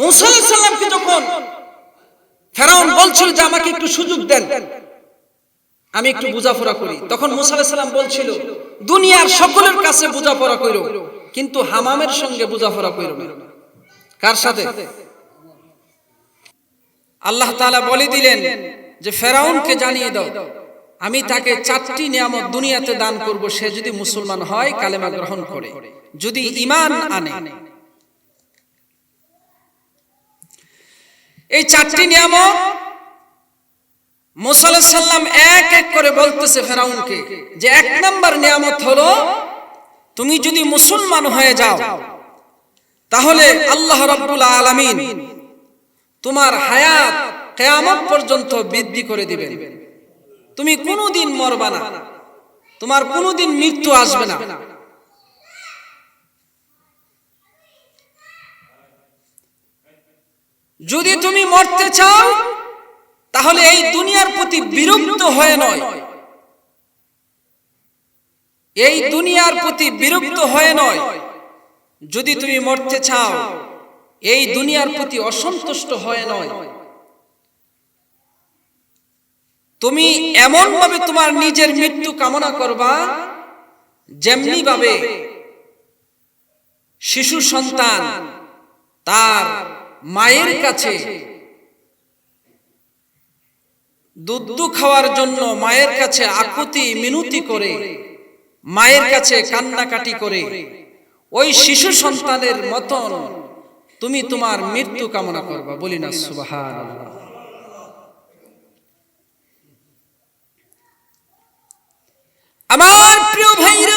মুসা সাল্লামকে যখন ফেরাউন বলছিল যে আমাকে একটু সুযোগ দেন, আমি একটু করি। তখন বলছিল, দুনিয়ার সকলের কাছে কইরো, কিন্তু হামামের সঙ্গে না। কার সাথে? আল্লাহ তাআলা বলে দিলেন যে, ফেরাউনকে জানিয়ে দাও, আমি তাকে চারটি নিয়ামত দুনিয়াতে দান করব, সে যদি মুসলমান হয়, কালেমা গ্রহণ করে। যদি ঈমান আনে এই চারটি নিয়ামত মুসা আলাইহিস সাল্লাম এক এক করে বলতেছে ফেরাউনকে যে এক নম্বর নিয়ামত হলো, তুমি যদি মুসলমান হয়ে যাও, তাহলে আল্লাহ রাব্বুল আলামিন তোমার হায়াত কেয়ামত পর্যন্ত বৃদ্ধি করে দিবেন। তুমি কোনোদিন মরবা না, তোমার কোনোদিন মৃত্যু আসবে না। যদি তুমি মরতে চাও, তাহলে এই দুনিয়ার প্রতি বিরক্ত হয়ে নয়। এই দুনিয়ার প্রতি বিরক্ত হয়ে নয়। যদি তুমি মরতে চাও, এই দুনিয়ার প্রতি অসন্তুষ্ট হয়ে নয়। তুমি এমন ভাবে তোমার নিজের মৃত্যু কামনা করবা যেমনি ভাবে শিশু সন্তান তার মায়ের কাছে দুধ খাওয়ার জন্য মায়ের কাছে আকুতি, মিনতি করে, মায়ের কাছে কান্নাকাটি করে, ওই শিশু সন্তানের মতন তুমি তোমার মৃত্যু কামনা করবা। বলি না সুবহান আমার প্রিয় ভাইরা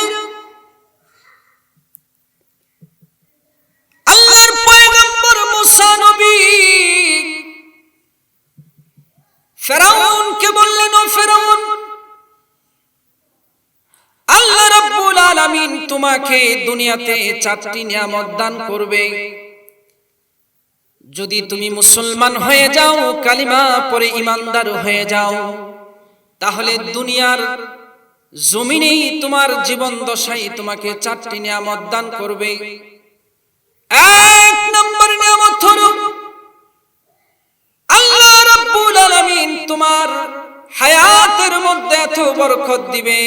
তোমাকে দুনিয়াতে চারটি নিয়ামত দান করবে। যদি তুমি মুসলমান হয়ে যাও, কালিমা পরে ইমানদার হয়ে যাও, তাহলে দুনিয়ার জমিনেই তোমার জীবন দশাই তোমাকে চারটি নিয়ামত দান করবে। এক নম্বর নিয়ামত হলো, আল্লাহ রাব্বুল আলামিন তোমার হায়াতের মধ্যে এত বরকত দিবে।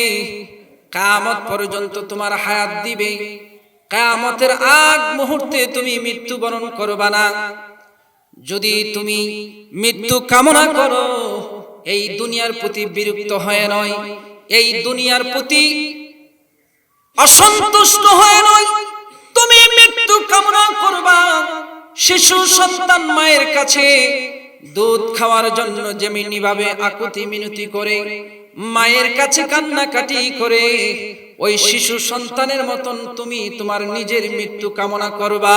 কামত পর্যন্ত তোমার হায়াত দিবে। কামতের আগ মুহূর্তে তুমি মৃত্যুবরণ করবা না। যদি তুমি মৃত্যু কামনা করো, এই দুনিয়ার প্রতি বিরক্ত হয়ে নয়। এই দুনিয়ার প্রতি অসন্তুষ্ট হয়ে নয়। তুমি মৃত্যু কামনা করবা শিশু সন্তান মায়ের কাছে। দুধ খাওয়ার জন্য যেমনি ভাবে আকুতি মিনতি করে মায়ের কাছে কান্নাকাটি করে, ওই শিশু সন্তানের মতন তুমি তোমার নিজের মৃত্যু কামনা করবা।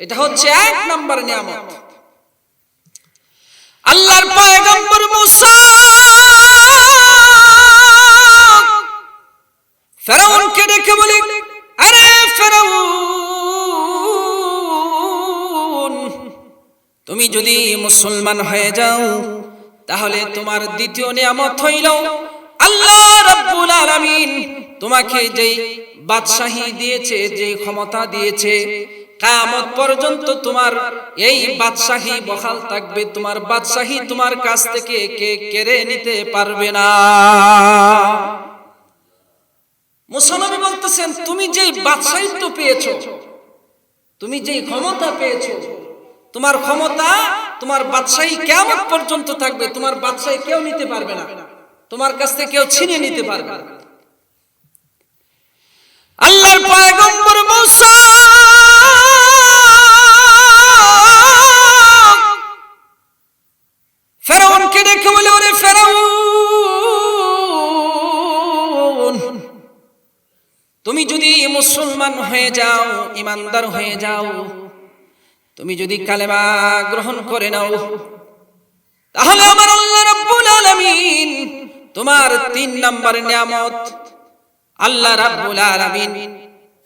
এটা হচ্ছে এক নম্বর নিয়ামত। আল্লাহর পয়গম্বর মুসা ফেরাউনকে ডেকে বলি, আরে ফেরাউন, তুমি যদি মুসলমান হয়ে যাও তাহলে তোমার দ্বিতীয় নিয়ামত হইল, আল্লাহ রাব্বুল আলামিন তোমাকে যেই বাদশাহী দিয়েছে যে ক্ষমতা দিয়েছে কামত পর্যন্ত তোমার এই বাদশাহী বহাল থাকবে, তোমার বাদশাহী তোমার কাছ থেকে কে কেড়ে নিতে পারবে না। মুসলমান বলতেছেন, তুমি যেই বাদশাহিত্ব পেয়েছ, তুমি যেই ক্ষমতা পেয়েছ, তোমার ক্ষমতা তোমার বাদশাহী কেমন পর্যন্ত থাকবে, তোমার বাদশাহী কেউ নিতে পারবে না। তোমার কাছ থেকে কেউ ছিনে নিতে পারবে না। আল্লাহর পয়গম্বর মুসা ফেরাউনকে দেখে বলে, ওরে ফেরাউন, তুমি যদি মুসলমান হয়ে যাও, ইমানদার হয়ে যাও তুমি যদি কালেমা গ্রহণ করে নাও তাহলে আমার আল্লাহ রাব্বুল আলামিন তোমার তিন নাম্বার নিয়ামত। আল্লাহ রাব্বুল আলামিন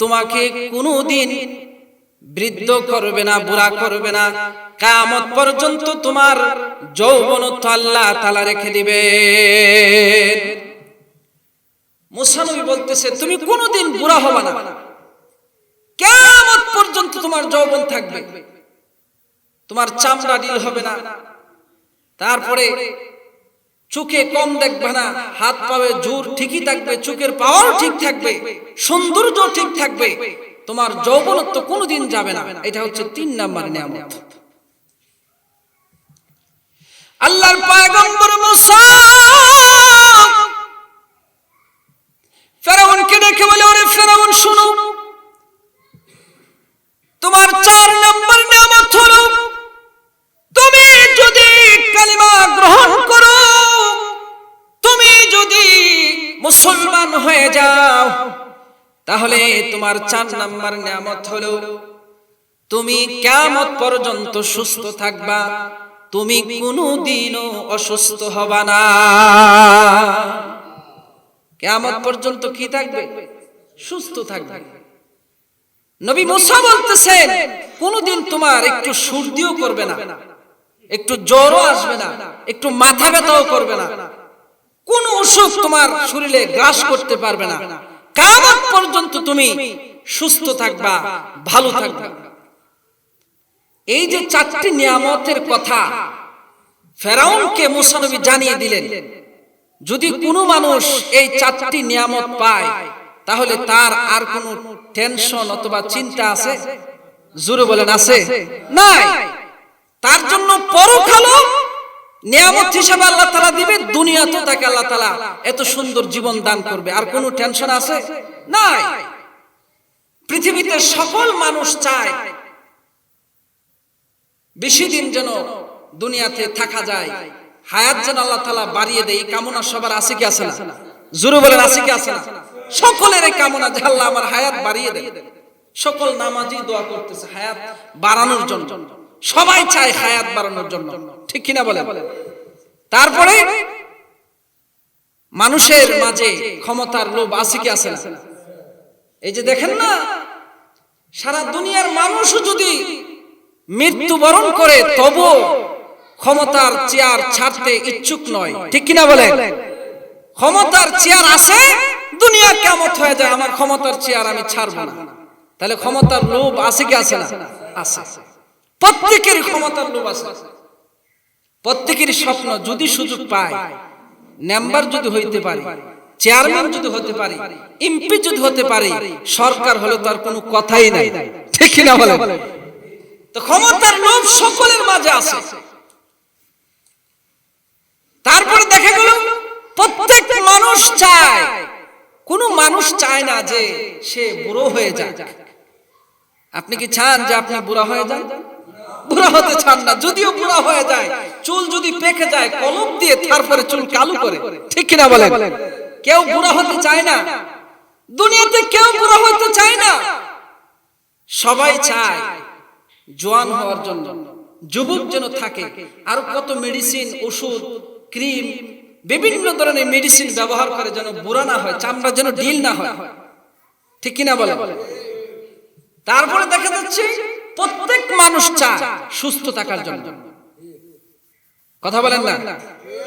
তোমাকে কোনোদিন বৃদ্ধ করবে না বুড়া করবে না। কামত পর্যন্ত তোমার যৌবনত্ব আল্লাহ তালা রেখে দিবে। মুসানবী বলতেছে তুমি কোনোদিন বুড়া হবে না। কেমন পর্যন্ত তোমার যৌবন থাকবে। তোমার চামড়া ডিল হবে না। তারপরে চোখে কম দেখবে না হাত পাবে জোর ঠিকই থাকবে চোখের পাওয়ার ঠিক থাকবে সৌন্দর্য ঠিক থাকবে তোমার যৌবনত্ব কোনোদিন যাবে না। এটা হচ্ছে তিন নাম্বার নিয়ামত। আল্লাহর পয়গম্বর মুসা ফেরাউনকে ডেকে বলে ওরে ফেরাউন শুনো। তোমার চার হয়ে যাও। তাহলে তোমার চার নাম্বার নিয়ামত হলো, তুমি কেমত পর্যন্ত সুস্থ থাকবা, তুমি কোনোদিনও অসুস্থ হবা না। কেমত পর্যন্ত কি থাকবে? সুস্থ থাকবে। নবী মুসা বলতেছেন, কোনদিন তোমার একটু সর্দিও করবে না, একটু জ্বরও আসবে না, একটু মাথা ব্যথাও করবে না। কোন অসুখ তোমার শরীরে গ্রাস করতে পারবে না। কামত পর্যন্ত তুমি সুস্থ থাকবা, ভালো থাকবা। এই যে চারটি নিয়ামতের কথা ফেরাউনকে মুসানবী জানিয়ে দিলেন, যদি কোনো মানুষ এই চারটি নিয়ামত পায়, তাহলে তার আর কোনো টেনশন অথবা চিন্তা আছে? জোরে বলেন, আছে? নাই। তার জন্য পরকালও নিয়ামত হিসেবে আল্লাহ তালা দিবে দুনিয়াতে তাকে আল্লাহ তালা এত সুন্দর জীবন দান করবে। আর কোনো টেনশন আছে? নাই। পৃথিবীতে সকল মানুষ চায় বেশি দিন যেন দুনিয়াতে থাকা যায়। হায়াত যেন আল্লাহ তালা বাড়িয়ে দেয়। এই কামনা সবার আছে কি আছে না? জোরে বলেন কি আছে না? সকলের এই কামনা যে আল্লাহ আমার হায়াত বাড়িয়ে দেয় সকল নামাজি দোয়া করতেছে হায়াত বাড়ানোর জন্য। সবাই চায় হায়াত বাড়ানোর জন্য। ঠিক কিনা বলে তারপরে মানুষের মাঝে ক্ষমতার লোভ আছে কি আছে এই যে দেখেন না, সারা দুনিয়ার মানুষও যদি মৃত্যুবরণ করে তবু ক্ষমতার চেয়ার ছাড়তে ইচ্ছুক নয়। ঠিক কিনা বলে ক্ষমতার চেয়ার আছে, দুনিয়া কেমন হয়ে যায়, আমার ক্ষমতার চেয়ার আমি ছাড়বো না। তাহলে ক্ষমতার লোভ আছে কি আছে না? আছে। প্রত্যেকের ক্ষমতার লোভ আছে। প্রত্যেকের স্বপ্ন যদি সুযোগ পায় মেম্বার যদি হইতে পারে চেয়ারম্যান যদি হতে পারে এমপি যদি হতে পারে, সরকার হলে তার কোনো কথাই নাই। ঠিক কিনা বলে তো ক্ষমতার লোভ সকলের মাঝে আছে। তারপরে দেখা গেল, প্রত্যেক মানুষ চায়, কোন মানুষ চায় না যে সে বুড়ো হয়ে যায় আপনি কি চান যে আপনি বুড়া হয়ে যান? বুড়া হতে চান না, যদিও বুড়া হয়ে যায়, চুল যদি পেকে যায়, কলম দিয়ে তারপরে চুল কালো করে, ঠিক কিনা বলেন? কেউ বুড়া হতে চায় না, দুনিয়াতে কেউ বুড়া হতে চায় না। সবাই চায় জোয়ান হওয়ার জন্য, যুবক যেন থাকে, আর কত মেডিসিন ওষুধ ক্রিম বিভিন্ন ধরনের মেডিসিন ব্যবহার করে যেন বুড়া না হয়, চামড়া যেন ঢিল না হয়, ঠিক কিনা বলে তারপরে দেখা যাচ্ছে প্রত্যেক মানুষ চায় সুস্থ থাকার জন্য। কথা বলেন না?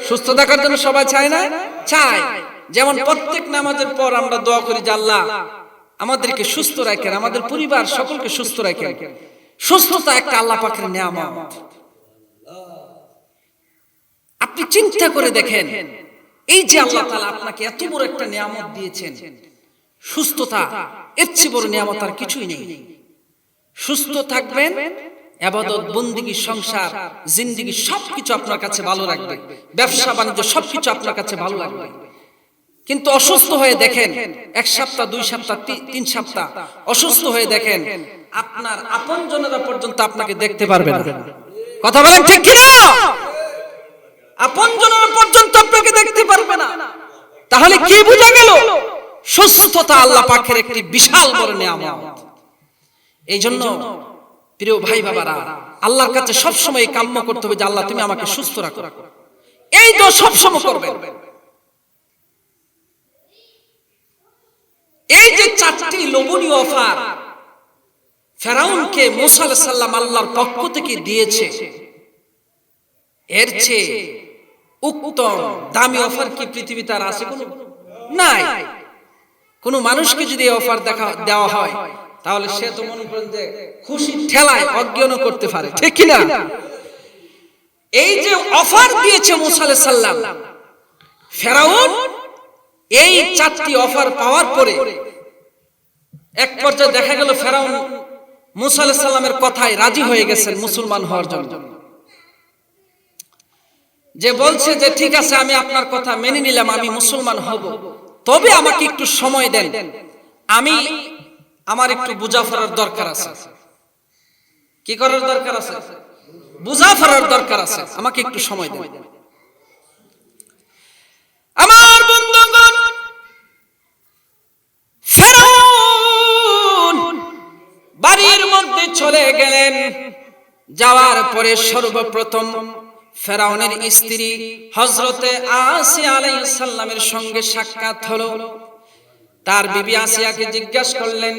সুস্থ থাকার জন্য সবাই চায় না? চায়। যেমন প্রত্যেক নামাজের পর আমরা দোয়া করি যে আল্লাহ, আমাদেরকে সুস্থ রাখেন, আমাদের পরিবার সকলকে সুস্থ রাখেন। সুস্থতা একটা আল্লাহ পাকের নিয়ামত। আপনি চিন্তা করে দেখেন, এই যে আল্লাহ তাআলা আপনাকে এত বড় একটা নিয়ামত দিয়েছেন, সুস্থতা, এর চেয়ে বড় নিয়ামত আর কিছুই নেই। সুস্থ থাকবেন, আবাদত, বন্দিগি, সংসার, জিন্দিগি সবকিছু আপনার কাছে ভালো রাখবে ব্যবসা, বাণিজ্য সবকিছু আপনার কাছে ভালো লাগবে। কিন্তু অসুস্থ হয়ে দেখেন, এক সপ্তাহ, দুই সপ্তাহ তিন সপ্তাহ, অসুস্থ হয়ে দেখেন, আপনার আপন জনেরা পর্যন্ত আপনাকে দেখতে পারবে না। কথা বলেন ঠিক কিনা? আপন জনেরা পর্যন্ত আপনাকে দেখতে পারবে না। তাহলে কি বোঝা গেল? সুস্থতা আল্লাহ পাকের একটি বিশাল বড় নিয়ামত। এই জন্য প্রিয় ভাই বাবারা আল্লাহর কাছে সবসময় কাম্য করতে হবে যে আল্লাহ তুমি আমাকে সুস্থ রাখো। এই তো সবসময় করবেন। এই যে চারটি লোভনীয় অফার ফেরাউনকে মুসা সালাম আল্লাহর পক্ষ থেকে দিয়েছে এর চেয়ে উত্তম দামি অফার কি পৃথিবীতে আর আছে কোনো? নাই। কোন মানুষকে যদি এই অফার দেখা দেওয়া হয় তাহলে সে তো মনে করেন যে খুশি ঠেলায় অজ্ঞানও করতে পারে। ঠিক কিনা? এই যে অফার দিয়েছে মুসা সালাম ফেরাউন এই চারটি অফার পাওয়ার পরে এক পর্যায়ে দেখা গেল ফেরাউন মুসা আলাইহিস সালামের কথায় রাজি হয়ে গেছেন মুসলমান হওয়ার জন্য। যে বলছে যে ঠিক আছে আমি আপনার কথা মেনে নিলাম আমি মুসলমান হব। তবে আমাকে একটু সময় দেন। আমি আমার একটু বুঝাফার দরকার আছে। কি করার দরকার আছে? বুঝাফার দরকার আছে। আমাকে একটু সময় দেন। আমার বন্ধুগণ, ফেরাউন বাড়ির মধ্যে চলে গেলেন। যাওয়ার পরে সর্বপ্রথম ফেরাউনের স্ত্রী হজরতে আসিয়া আলাইহিস সালামের সঙ্গে সাক্ষাৎ হলো। তার বিবি আসিয়াকে জিজ্ঞাসা করলেন,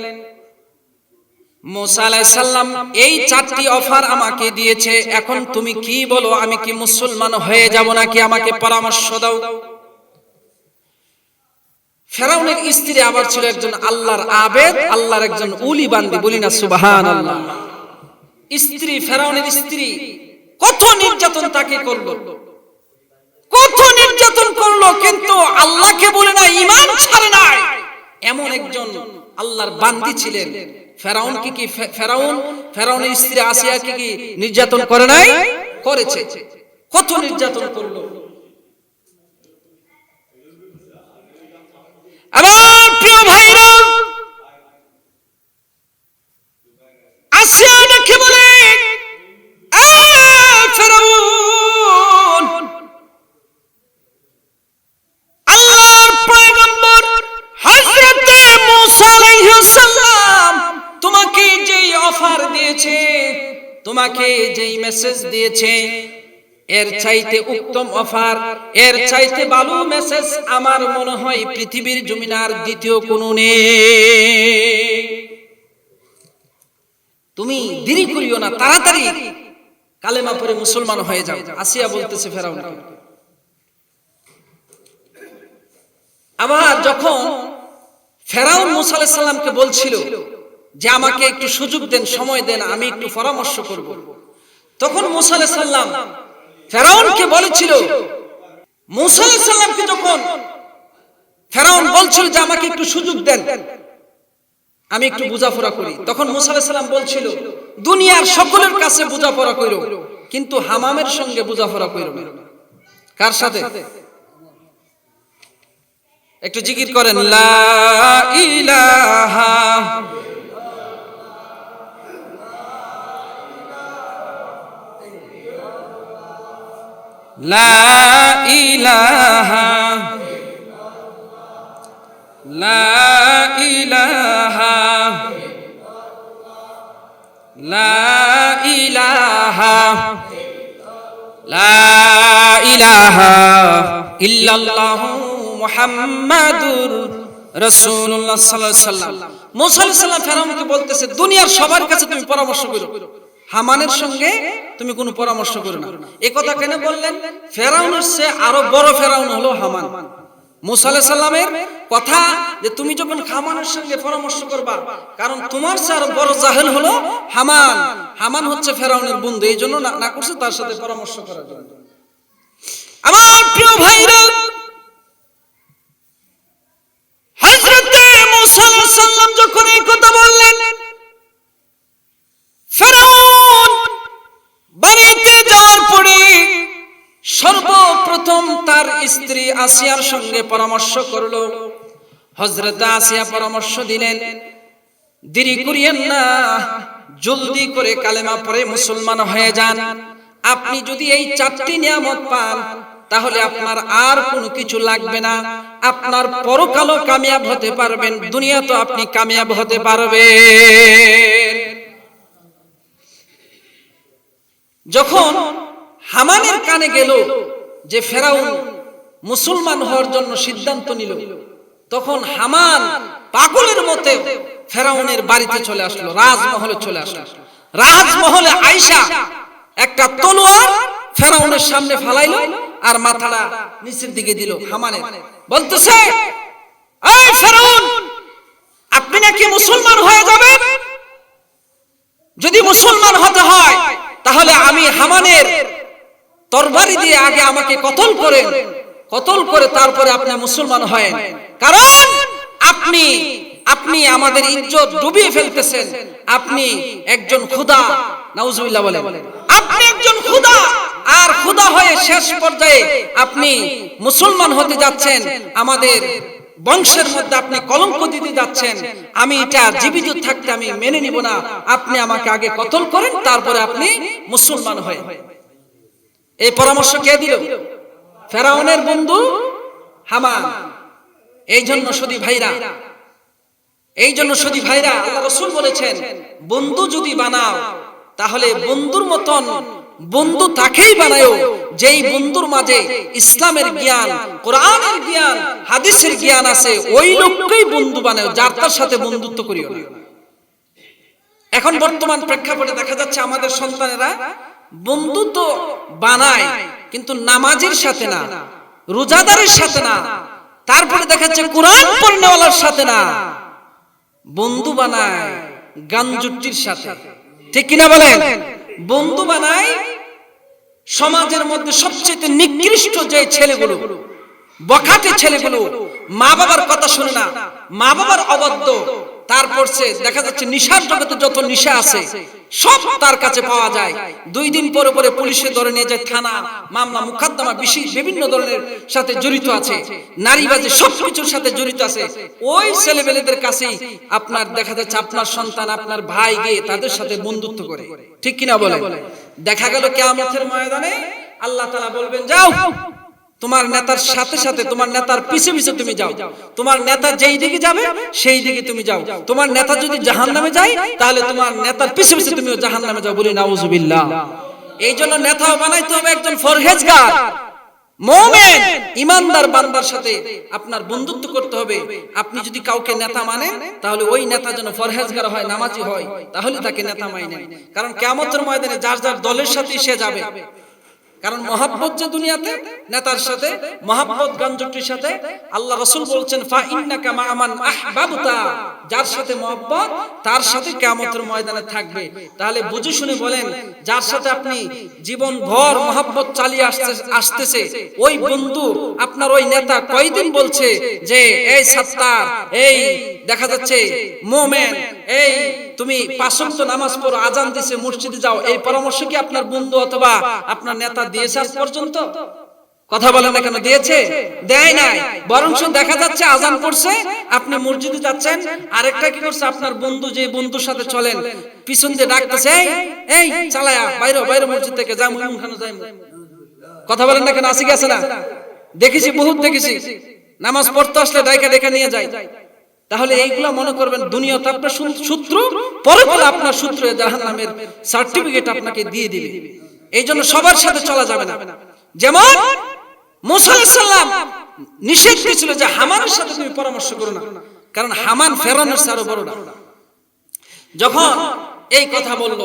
মুসা আলাইহিস সালাম, এই চারটি অফার আমাকে দিয়েছে, এখন তুমি কি বলো? আমি কি মুসলমান হয়ে যাব নাকি আমাকে পরামর্শ দাও? ফেরাউনের স্ত্রী আবার ছিল একজন আল্লাহর আবেদ, আল্লাহর একজন উলি বান্দি বলি না সুবহানাল্লাহ। স্ত্রী, ফেরাউনের স্ত্রী, কত নির্যাতন তাকে করল? কত নির্যাতন করল, কিন্তু আল্লাহকে বলে না ইমান ছাড়ে নাই। এমন একজন আল্লাহর বান্দি ছিলেন। ফেরাউন কি কি ফেরাউন ফেরাউনের স্ত্রী আসিয়াকে কি নির্যাতন করে নাই? করেছে। কত নির্যাতন করল? আমার প্রিয় ভাইরা তোমাকে যেই মেসেজ দিয়েছে, এর চাইতে উত্তম অফার এর চাইতে ভালো মেসেজ আমার মনে হয় পৃথিবীর জমিনার দ্বিতীয় কোনো তুমি দেরি করিও না, তাড়াতাড়ি কালেমা পরে মুসলমান হয়ে যাও, আসিয়া বলতেছে ফেরাউন আবার যখন ফেরাউন মুসা আলাইহিস সালামকে বলছিল যে আমাকে একটু সুযোগ দেন, সময় দেন, আমি একটু পরামর্শ করব। তখন মুসা সালাম ফেরাউনকে বলেছিল, মুসা সালামকে যখন ফেরাউন বলছিল যে আমাকে একটু সুযোগ দেন, আমি একটু বুঝাপড়া করি। তখন মুসা সালাম বলছিল, দুনিয়ার সকলের কাছে বুঝাপড়া কইরো, কিন্তু হামামের সঙ্গে বুঝাপড়া কইরো না। কার সাথে? একটু জিকির করেন, লা ইলাহা সাল্লাল্লাহু আলাইহি সাল্লাম মুসা আলাইহিস সালাম ফেরাউনকে বলতেছে দুনিয়ার সবার কাছে তুমি পরামর্শ করো। হামানের সঙ্গে তুমি কোনো পরামর্শ করো না। এই কথা কেন বললেন? ফেরাউনের চেয়ে আরও বড় ফেরাউন হলো হামান। মুসা আলাইহিস সালামের কথা যে তুমি যখন হামানের সঙ্গে পরামর্শ করবা কারণ তোমার চেয়ে আরও বড় জাহেল হলো হামান। হামান হচ্ছে ফেরাউনের বন্ধু এই জন্য না না করছে তার সাথে পরামর্শ করার জন্য। আমার প্রিয় ভাইরা তার স্ত্রী আসিয়ার সঙ্গে পরামর্শ করল। হযরত আসিয়া পরামর্শ দিলেন, দেরি করিয়েন না, জলদি করে কালেমা পড়ে মুসলমান হয়ে যান। আপনি যদি এই চারটি নিয়ামত পান, তাহলে আপনার আর কোনো কিছু লাগবে না। আপনার পরকালও কামিয়াব হতে পারবেন দুনিয়া তো আপনি কামিয়াব হতে পারবেন। যখন হামানের কানে গেল যে ফেরাউন মুসলমান হওয়ার জন্য সিদ্ধান্ত নিল, তখন হামান পাগলের মতে ফেরাউনের বাড়িতে চলে আসলো, রাজমহলে চলে আসলো। রাজমহলে আইসা একটা তলোয়ার ফেরাউনের সামনে ফালাইলো আর মাথাটা নিচের দিকে দিল হামানের। বলতেছে আপনি নাকি মুসলমান হয়ে যাবেন? যদি মুসলমান হতে হয়, তাহলে আমি হামানের তরবারি দিয়ে আগে আমাকে কতল করেন? কতল করে তারপরে আপনি মুসলমান হয় কারণ আপনি আপনি আমাদের ইজ্জত ডুবিয়ে ফেলতেছেন। আপনি একজন খুদা, নাউজুবিল্লাহ বলে আপনি একজন খুদা, আর খুদা হয়ে শেষ পর্যায়ে আপনি মুসলমান হতে যাচ্ছেন। আমাদের বংশের মধ্যে আপনি কলঙ্ক দিতে যাচ্ছেন। আমি এটা জীবিত থাকতে আমি মেনে নিব না। আপনি আমাকে আগে কতল করেন, তারপরে আপনি মুসলমান হয়ে এই পরামর্শ কে দিল? ফেরাউনের বন্ধু হামান। এই জন্য সদি ভাইরা, এই জন্য সদি ভাইরা আল্লাহ রসুল বলেছেন, বন্ধু যদি বানাও, তাহলে বন্ধুর মতন বন্ধু তাকেই বানায়ও, যেই বন্ধুর মাঝে ইসলামের জ্ঞান, কোরআনের জ্ঞান, হাদিসের জ্ঞান আছে, ওই লোককেই বন্ধু বানায় যার তার সাথে বন্ধুত্ব করিও এখন বর্তমান প্রেক্ষাপটে দেখা যাচ্ছে আমাদের সন্তানেরা বন্ধু তো বানায়, কিন্তু নামাজের সাথে না, রোজাদারের সাথে না, তারপরে দেখা যাচ্ছে কোরআন পড়নেওয়ালার সাথে না। বন্ধু বানায় গাঞ্জুটির সাথে। ঠিক কিনা বলেন? বন্ধু বানায় সমাজের মধ্যে সবচেয়ে নিকৃষ্ট যে ছেলেগুলো, বখাটে ছেলেগুলো, মা বাবার কথা শুনে না, মা বাবার অবাধ্য তারপর সে দেখা যাচ্ছে নিশার জগতে যত নিশা আছে, সব তার কাছে পাওয়া যায়। দুই দিন পরে পরে পুলিশে ধরে নিয়ে যায় থানা, মামলা, মুকদ্দমা বিশেষ বিভিন্ন ধরনের সাথে জড়িত আছে। নারীবাজি সব কিছুর সাথে জড়িত আছে। ওই ছেলেবেলেদের কাছেই আপনার দেখা যাচ্ছে আপনার সন্তান, আপনার ভাই গিয়ে তাদের সাথে বন্ধুত্ব করে। ঠিক কিনা বলে দেখা গেল কেয়ামতের ময়দানে আল্লাহ তাআলা বলবেন, যাও তোমার নেতার সাথে সাথে তোমার নেতার পিছে পিছে তুমি যাও। তোমার নেতা যেই দিকে যাবে, সেই দিকে তুমি যাও। তোমার নেতা যদি জাহান নামে যায়, তাহলে তোমার নেতার পিছে পিছে তুমিও জাহান নামে যাও বলি নাউজুবিল্লাহ। এই জন্য নেতাও বানাইতে হবে একজন ফরহেজগার। মোমেন, ইমানদার বান্দার সাথে আপনার বন্ধুত্ব করতে হবে। আপনি যদি কাউকে নেতা মানেন, তাহলে ওই নেতা যেন ফরহেজগার হয়, নামাজি হয়, তাহলে তাকে নেতা মাইনেন। কারণ কেমতের ময়দানে যার যার দলের সাথে সে যাবে। কারণ মহাব্বত যে দুনিয়াতে, নেতার সাথে, মহাব্বত গাঞ্জটির সাথে, আল্লাহ রসুল বলছেন, ফা আহবাবতা যার সাথে মহব্বত, তার সাথে কিয়ামতের ময়দানে থাকবে। তাহলে বুঝে শুনে বলেন, যার সাথে আপনি জীবন ভর মহাব্বত চালিয়ে আসতে আসতেছে, ওই বন্ধু, আপনার ওই নেতা কয়দিন বলছে যে, এই সাত্তার, এই, দেখা যাচ্ছে, মোমেন, এই তুমি পাঁচক্ত নামাজ পড়ো আজান দিছে মসজিদে যাও। এই পরামর্শ কি আপনার বন্ধু অথবা আপনার নেতা দিয়েছে আজ পর্যন্ত? কথা বলেন না কেন দিয়েছে? দেয় নাই। বরং দেখা যাচ্ছে আজান পড়ছে আপনি মসজিদে যাচ্ছেন আরেকটা কি করছে? আপনার বন্ধু যে বন্ধুর সাথে চলেন পিছন দিয়ে ডাকতেছে এই এই চালায়া বাইরে বাইরে মসজিদ থেকে যাই মুখ খানো যাই। কথা বলেন না কেন আসি গেছে না? দেখেছি বহুত দেখেছি। নামাজ পড়তে আসলে ডাইকা ডেকা নিয়ে যায়। তাহলে এইগুলা মনে করবেন দুনিয়াতে আপনার সূত্র, পরে আপনার সূত্র জাহান নামের সার্টিফিকেট আপনাকে দিয়ে দিবে। এই জন্য সবার সাথে চলা যাবে না। যেমন মুসা আলাইহিস নিষেধ করেছিল যে হামানের সাথে তুমি পরামর্শ করো না, কারণ হামান ফেরানোর সারও বড় না যখন এই কথা বলল,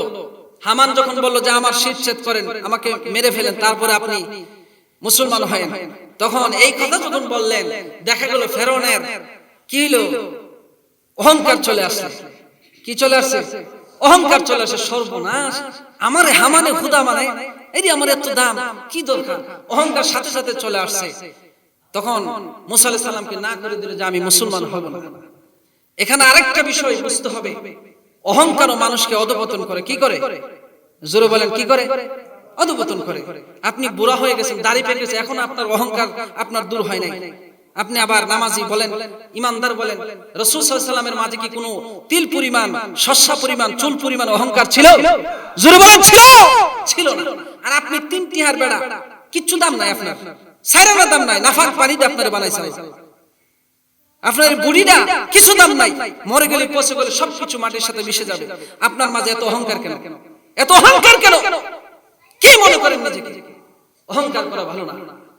হামান যখন বলল যে আমার শীত ছেদ করেন, আমাকে মেরে ফেলেন, তারপরে আপনি মুসলমান হয়েন তখন এই কথা যখন বললেন, দেখা গেল ফেরনের কি হলো অহংকার চলে আসছে। কি চলে আসছে? অহংকার চলে আসে সর্বনাশ। আমার হামানে খুদা মানে এই আমার এত দাম কি দরকার? অহংকার সাথে সাথে চলে আসছে। তখন মুসা আলাইহিস সালামকে না করে দিল যে আমি মুসলমান হব না। এখানে আরেকটা বিষয় বুঝতে হবে। অহংকার মানুষকে অধপতন করে কি করে? জোরে বলেন কি করে? অধপতন করে। আপনি বুড়া হয়ে গেছেন দাড়ি পেয়ে গেছে এখন আপনার অহংকার আপনার দূর হয় নাই। আপনি আবার নামাজি বলেন ইমানদার বলেন রসুল সাল্লামের মাঝে কি কোনো তিল পরিমাণ শস্যা পরিমাণ চুল পরিমাণ অহংকার ছিল? ছিল। ছিল? না। আর আপনি তিন তিহার বেড়া কিচ্ছু দাম নাই আপনার। সাইরানা দাম নাই নাফাক পানিতে আপনার বানাইছে আপনার বুড়িটা কিছু দাম নাই। মরে গেলে পচে গেলে সবকিছু মাটির সাথে মিশে যাবে। আপনার মাঝে এত অহংকার কেন? এত অহংকার কেন? কি মনে করেন নিজেকে? অহংকার করা ভালো না।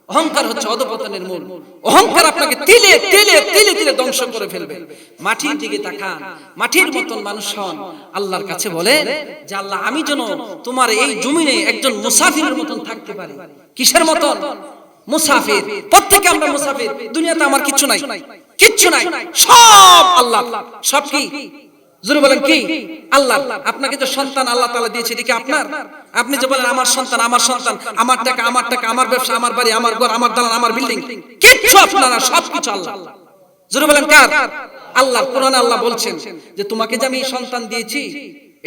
অহংকার হচ্ছে অধপতনের মূল। অহংকার আপনাকে তিলে তিলে তিলে তিলে ধ্বংস করে ফেলবে। মাটির দিকে তাকান। মাটির মতন মানুষ হন। আল্লাহর কাছে বলেন যে, আল্লাহ, আমি যেন তোমার এই জমিনে একজন মুসাফিরের মতন থাকতে পারি। কিসের মতন? মুসাফির। প্রত্যেকে আমরা মুসাফির। দুনিয়াতে আমার কিছু নাই। কিচ্ছু নাই। সব আল্লাহ। সব কি? জোরে বলেন কি? আল্লাহ। আপনাকে যে সন্তান আল্লাহ তাআলা দিয়েছে, এটা কি আপনার? আপনি যে বলেন আমার সন্তান আমার সন্তান, আমার টাকা আমার টাকা, আমার ব্যবসা, আমার বাড়ি, আমার ঘর, আমার দালান আমার বিল্ডিং কিচ্ছু আপনার না সব কিছু আল্লাহ। জোরে বলেন কার? আল্লাহ, কোরআনে আল্লাহ বলছেন যে তোমাকে যে আমি সন্তান দিয়েছি,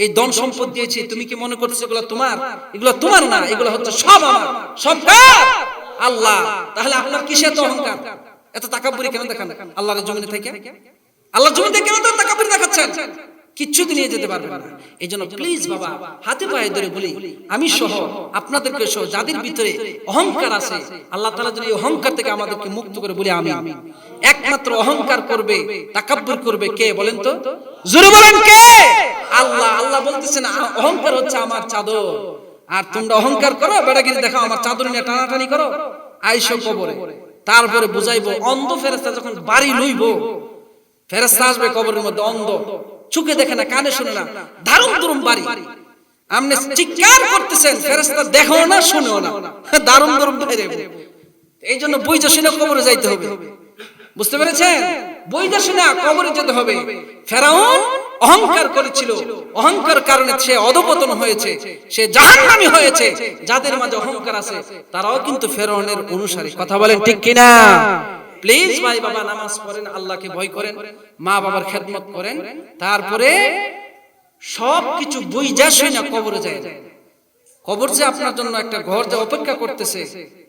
এই ধন সম্পদ দিয়েছি, তুমি কি মনে করছ এগুলো তোমার? এগুলো তোমার না, এগুলো হচ্ছে সব আমার। সব আল্লাহ। তাহলে আপনার কিসে এত অহংকার? এত তাকাব্বুরি কেন দেখান? আল্লাহর জমিনে থেকে? আল্লাহর জমিনে কেন তো তাকাব্বুরি দেখাচ্ছেন? কিচ্ছু নিয়ে যেতে পারবেন না। এই জন্য প্লিজ বাবা হাতে পায়ে ধরে বলি আমি সহ আপনাদেরকে সহ যাদের ভিতরে অহংকার আছে আল্লাহ যেন এই অহংকার থেকে আমাদেরকে মুক্ত করে বলি আমি একমাত্র অহংকার করবে তাকাব্বুর করবে কে বলেন তো? জোরে বলেন কে? আল্লাহ আল্লাহ বলতেছেন অহংকার হচ্ছে আমার চাদর। আর তোমরা অহংকার করো বেড়াগিরি দেখাও আমার চাদর নিয়ে টানাটানি করো। আইসো কবরে। তারপরে বুঝাইবো অন্ধ ফেরেস্তা যখন বাড়ি লইব ফেরেস্তা আসবে কবরের মধ্যে অন্ধ। চোখে দেখে না, কানে শুনে না। দারুণ দুরুম বাড়ি। আপনি চিৎকার করতেছেন ফেরেস্তা দেখো না, শুনেও না। দারুণ দুরুম বাইরে এই জন্য বইটা শুনে কবরে যাইতে হবে। বুঝতে পেরেছেন? বইটা শুনে কবরে যেতে হবে। ফেরাউন অহংকার করেছিল। অহংকার কারণে সে অধপতন হয়েছে। সে জাহান্নামী হয়েছে। যাদের মাঝে অহংকার আছে, তারাও কিন্তু ফেরাউনের অনুসারী। কথা বলেন ঠিক কিনা? প্লিজ ভাই বাবা নামাজ পড়েন আল্লাহকে ভয় করেন মা বাবার খেদমত করেন তারপরে সব কিছু বুঝা শুই না কবরে যায়। কবর যে আপনার জন্য একটা ঘর যে অপেক্ষা করতেছে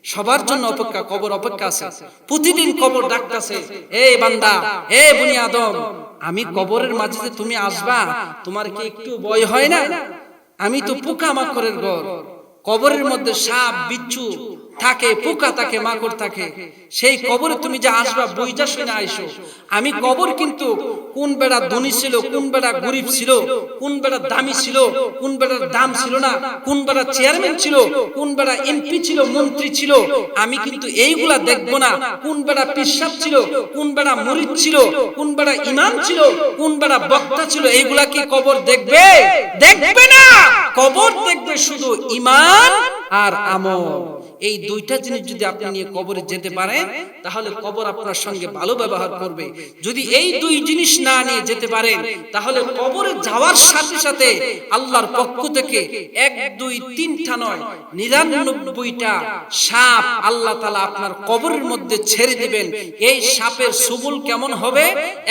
সবার জন্য অপেক্ষা কবর অপেক্ষা আছে। প্রতিদিন কবর ডাকতেছে এই বান্দা এ বুনি আদম আমি কবরের মাঝে যে তুমি আসবা তোমার কি একটু ভয় হয় না? আমি তো পোকা মাকড়ের ঘর কবরের মধ্যে সাপ বিচ্ছু থাকে পোকা থাকে মাকড় থাকে সেই কবরে তুমি যে আসবা বইটা শুনে আইসো আমি কবর কিন্তু কোন বেড়া ধনী ছিল কোন বেড়া গরিব ছিল কোন বেড়া দামি ছিল কোন বেড়ার দাম ছিল না কোন বেড়া চেয়ারম্যান ছিল কোন বেড়া এমপি ছিল মন্ত্রী ছিল আমি কিন্তু এইগুলা দেখব না কোন বেড়া পিসাব ছিল কোন বেড়া মরিদ ছিল কোন বেড়া ইমাম ছিল কোন বেড়া বক্তা ছিল এইগুলা কি কবর দেখবে দেখবে না কবর দেখবে শুধু ইমান আর আমল এই দুইটা জিনিস যদি আপনি নিয়ে কবরে যেতে পারেন, তাহলে কবর আপনার সঙ্গে ভালো ব্যবহার করবে। যদি এই দুই জিনিস না নিয়ে যেতে পারেন, তাহলে কবরে যাওয়ার সাথে সাথে আল্লাহর পক্ষ থেকে এক, দুই, তিনটা নয়, নিরানব্বইটা সাপ আল্লাহ তালা আপনার কবরের মধ্যে ছেড়ে দিবেন। এই সাপের সবুল কেমন হবে?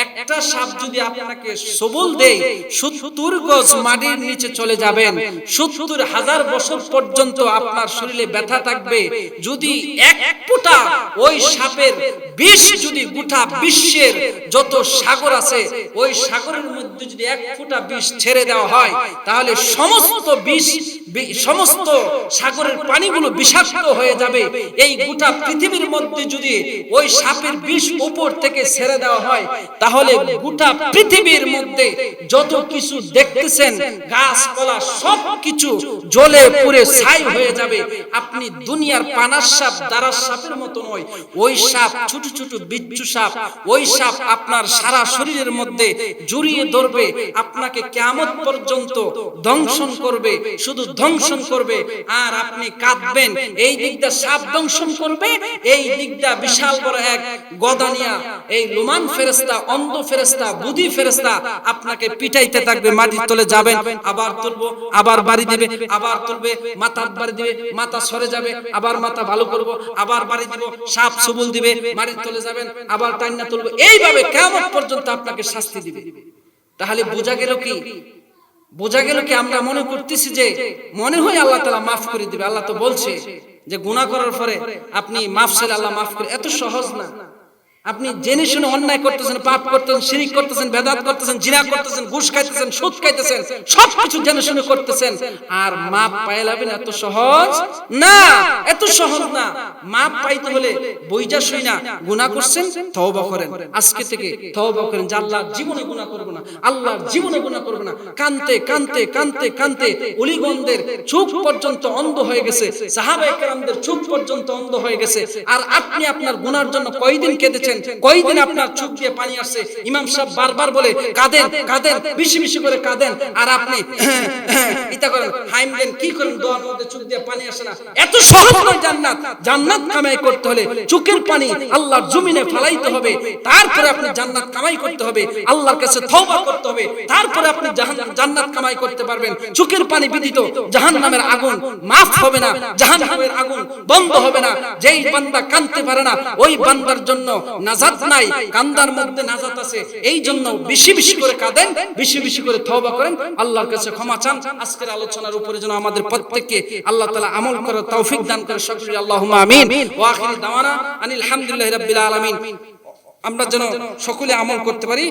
একটা সাপ যদি আপনাকে সবুল দেয়, সত্তর গজ মাটির নিচে চলে যাবেন। সত্তর হাজার বছর পর্যন্ত আপনার শরীরে ব্যথা থাকবে যদি এক ফুটা ওই সাপের বিষ যদি গোটা বিশ্বের যত সাগর আছে, ওই সাগরের মধ্যে যদি এক ফুটা বিষ ছেড়ে দেওয়া হয়, তাহলে সমস্ত বিষ সমস্ত সাগরের পানিগুলো বিষাক্ত হয়ে যাবে। এই গোটা পৃথিবীর মধ্যে যদি ওই সাপের বিষ উপর থেকে ছেড়ে দেওয়া হয়, তাহলে গোটা পৃথিবীর মধ্যে যত কিছু দেখতেছেন, গাছপালা সব কিছু জ্বলে ছাই হয়ে যাবে। আপনি দুনিয়ার পানার সাপ দারার সাপের মতো নয় ওই সাপ ছোট ছোট বিচ্ছু সাপ, ওই সাপ আপনার সারা শরীরের মধ্যে জড়িয়ে ধরবে, আপনাকে কেমন পর্যন্ত দংশন করবে, শুধু ধ্বংসন করবে। আর আপনি কাঁদবেন, এই দিকটা সাপ দংশন করবে, এই দিকটা বিশাল বড় এক গদানিয়া, এই লুমান ফেরেস্তা অন্ধ ফেরেস্তা বুদ্ধি ফেরেস্তা আপনাকে পিটাইতে থাকবে, মাটির তলে যাবেন, আবার তুলবো, আবার বাড়ি দিবে, আবার তুলবে মাথা বাড়ি দিবে, মাথা সরে যাবে আবার মাথা ভালো করব, আবার বাড়ি দিব, সাপ সবুল দিবে বাড়ি চলে যাবেন, আবার টাইনা তুলবো। এইভাবে কেমন পর্যন্ত আপনাকে শাস্তি দিবে। তাহলে বোঝা গেল কি? বোঝা গেল কি আমরা মনে করতেছি যে মনে হয় আল্লাহ তালা মাফ করে দিবে। আল্লাহ তো বলছে যে গুনাহ করার পরে আপনি মাফ চাইলে আল্লাহ মাফ করে এত সহজ না। আপনি জেনে শুনে অন্যায় করতেছেন, পাপ করতেছেন, শিরিক করতেছেন, বেদাত করতেছেন, জিনা করতেছেন, ঘুষ খাইতেছেন, সুদ খাইতেছেন সব কিছু জেনে শুনে করতেছেন। আর মাপ পাইলাবেন এত সহজ? না, এত সহজ না। মাপ পাইতে হলে বইজা শুই না, গুনাহ করছেন, তওবা করেন। আজকে থেকে তওবা করেন যে আল্লাহ জীবনে গুনাহ করব না, আল্লাহ জীবনে গুনাহ করব না। কানতে কানতে কানতে কানতে অলিগন্ধের চোখ পর্যন্ত অন্ধ হয়ে গেছে সাহাবা একরামদের চোখ পর্যন্ত অন্ধ হয়ে গেছে। আর আপনি আপনার গুনার জন্য কয়দিন কেঁদেছেন? দেখেছেন কয়দিন আপনার চোখ দিয়ে পানি আসছে? ইমাম সাহেব বারবার বলে, কাঁদেন কাঁদেন, বেশি বেশি করে কাঁদেন, আর আপনি ইতা করেন, হাইম দেন, কি করেন, দোয়ার মধ্যে চোখ দিয়ে পানি আসে না? এত সহজ নয় জান্নাত। জান্নাত কামাই করতে হলে চোখের পানি আল্লাহর জমিনে ফেলাইতে হবে, তারপরে আপনি জান্নাত কামাই করতে হবে, আল্লাহর কাছে তওবা করতে হবে, তারপরে আপনি জান্নাত কামাই করতে পারবেন। চোখের পানি বিদিত জাহান্নামের আগুন মাফ হবে না, জাহান্নামের আগুন বন্ধ হবে না। যেই বান্দা কাঁদতে পারে না, ওই বান্দার জন্য নাজাত নাই, কান্দার মধ্যে নাজাত আছে। এই জন্য বেশি বেশি করে কাঁদেন, বেশি বেশি করে তওবা করেন। আল্লাহর কাছে ক্ষমা চান। আজকের আলোচনার উপরে যেন আমাদের প্রত্যেককে আল্লাহ তাআলা আমল করার তৌফিক দান করে। সকলে আল্লাহুম্মা আমিন। ওয়া আখির দাওয়ানা আনিল হামদুলিল্লাহি রাব্বিল আলামিন। আমরা যেন সকলে আমল করতে পারি।